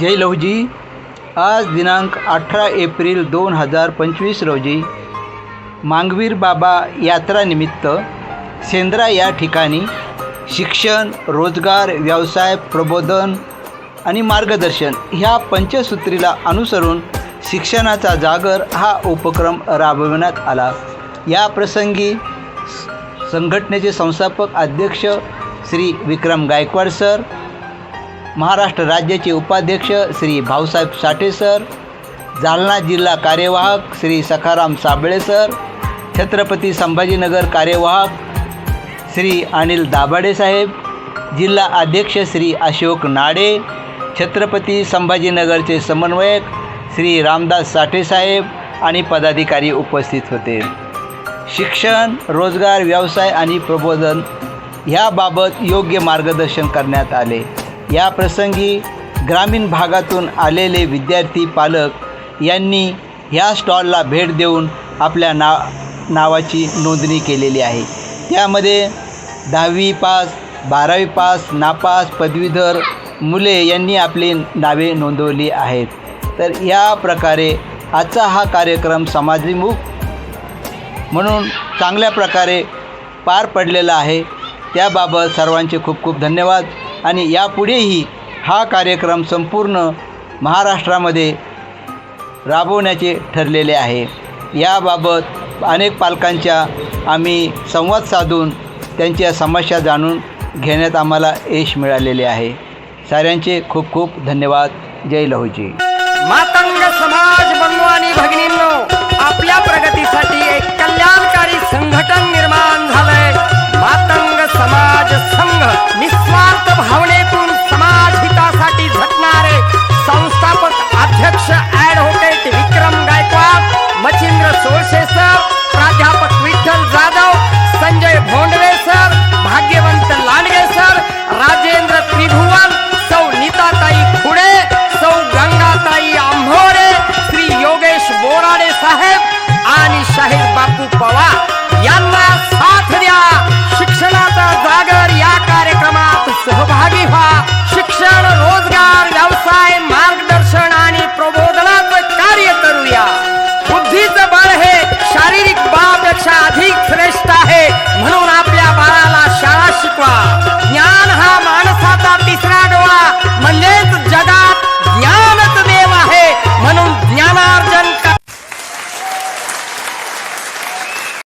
जय लहुजी. आज दिनांक अठरा एप्रिल दोन हजार पंचवीस रोजी मांगवीर बाबा यात्रानिमित्त सेंद्रा या ठिकाणी शिक्षण रोजगार व्यवसाय प्रबोधन आणि मार्गदर्शन ह्या पंचसूत्रीला अनुसरून शिक्षणाचा जागर हा उपक्रम राबविण्यात आला. या प्रसंगी संघटनेचे संस्थापक अध्यक्ष श्री विक्रम गायकवाड सर महाराष्ट्र राज्याचे उपाध्यक्ष श्री भाऊसाहेब साठे सर जालना जिल्हा कार्यवाहक श्री सखाराम साबळे सर छत्रपती संभाजीनगर कार्यवाहक श्री अनिल दाभाडे साहेब जिल्हा अध्यक्ष श्री अशोक नाडे छत्रपती संभाजीनगरचे समन्वयक श्री रामदास साठे साहेब आणि पदाधिकारी उपस्थित होते. शिक्षण रोजगार व्यवसाय आणि प्रबोधन ह्याबाबत योग्य मार्गदर्शन करण्यात आले. या प्रसंगी ग्रामीण भागातून आलेले विद्यार्थी पालक यांनी ह्या स्टॉलला भेट देऊन आपल्या ना नावाची नोंदणी केलेली आहे. त्यामध्ये दहावी पास बारावी पास नापास पदवीधर मुले यांनी आपली नावे नोंदवली आहेत. तर या प्रकारे आजचा हा कार्यक्रम समाजविमुख म्हणून चांगल्या प्रकारे पार पडलेला आहे. त्याबाबत सर्वांचे खूप खूप धन्यवाद. आणि यापुढेही हा कार्यक्रम संपूर्ण महाराष्ट्रामध्ये राबवण्याचे ठरलेले आहे. याबाबत अनेक पालकांच्या आम्ही संवाद साधून त्यांच्या समस्या जाणून घेण्यात आम्हाला यश मिळालेले आहे. साऱ्यांचे खूप खूप धन्यवाद. जय लहूजी. मातंग समाज बंधू आणि भगिनींनो आपल्या प्रगतीसाठी एक कल स्वार्थ भावनेतून समाज हितासाठी झटणारे संस्थापक अध्यक्ष ॲडव्होकेट विक्रम गायकवाड मचिंद्र सोळसे सर प्राध्यापक विठ्ठल जाधव संजय भोंडवे सर भाग्यवंत लांडगे सर राजेंद्र त्रिभुवन सौ नीताताई खुडे सौ गंगाताई आंभोरे श्री योगेश बोराडे साहेब आणि शाहीर बापू पवार यांना